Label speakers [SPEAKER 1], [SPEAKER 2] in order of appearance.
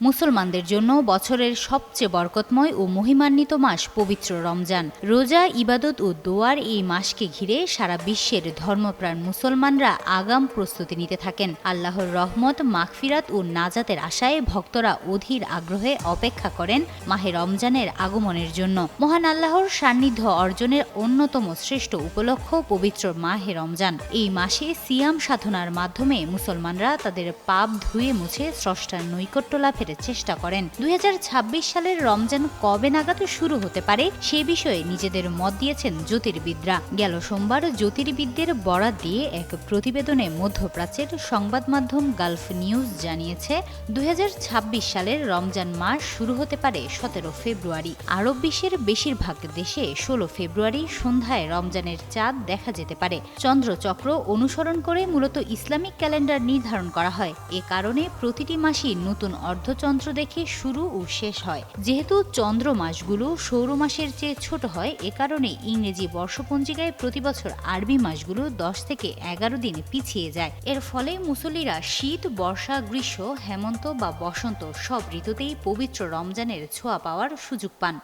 [SPEAKER 1] মুসলমানদের জন্য বছরের সবচেয়ে বরকতময় ও মহিমান্বিত মাস পবিত্র রমজান। রোজা, ইবাদত ও দোয়ার এই মাসকে ঘিরে সারা বিশ্বের ধর্মপ্রাণ মুসলমানরা আগাম প্রস্তুতি নিতে থাকেন। আল্লাহর রহমত, মাগফিরাত ও নাজাতের আশায় ভক্তরা অধীর আগ্রহে অপেক্ষা করেন মাহে রমজানের আগমনের জন্য। মহান আল্লাহর সান্নিধ্য অর্জনের অন্যতম শ্রেষ্ঠ উপলক্ষ পবিত্র মাহে রমজান। এই মাসে সিয়াম সাধনার মাধ্যমে মুসলমানরা তাদের পাপ ধুয়ে মুছে স্রষ্টার নৈকট্য লাভের চেষ্টা করেন। দুই হাজার ছাব্বিশ সালের রমজান কবে নাগাদ শুরু হতে পারে সে বিষয়ে নিজেদের মত দিয়েছেন জ্যোতির্বিদরা। গেল সোমবার জ্যোতির্বিদদের বরাত দিয়ে এক প্রতিবেদনে মধ্যপ্রাচ্যের সংবাদ মাধ্যম গালফ নিউজ জানিয়েছে দু হাজার ছাব্বিশ সালের রমজান মাস শুরু হতে পারে সতেরো ফেব্রুয়ারি। আরব বিশ্বের বেশিরভাগ দেশে ষোলো ফেব্রুয়ারি সন্ধ্যায় রমজানের চাঁদ দেখা যেতে পারে। চন্দ্রচক্র অনুসরণ করে মূলত ইসলামিক ক্যালেন্ডার নির্ধারণ করা হয়। এ কারণে প্রতিটি মাসই নতুন অর্ধচন্দ্র দেখে শুরু ও শেষ হয়। যেহেতু চন্দ্র মাসগুলো সৌর মাসের চেয়ে ছোট হয়, এ কারণে ইংরেজি বর্ষপঞ্জিকায় প্রতিবছর আরবি মাসগুলো দশ থেকে এগারো দিন পিছিয়ে যায়। এর ফলে মুসল্লিরা শীত, বর্ষা, গ্রীষ্ম, হেমন্ত বা বসন্ত সব ঋতুতেই পবিত্র রমজানের ছোঁয়া পাওয়ার সুযোগ পান।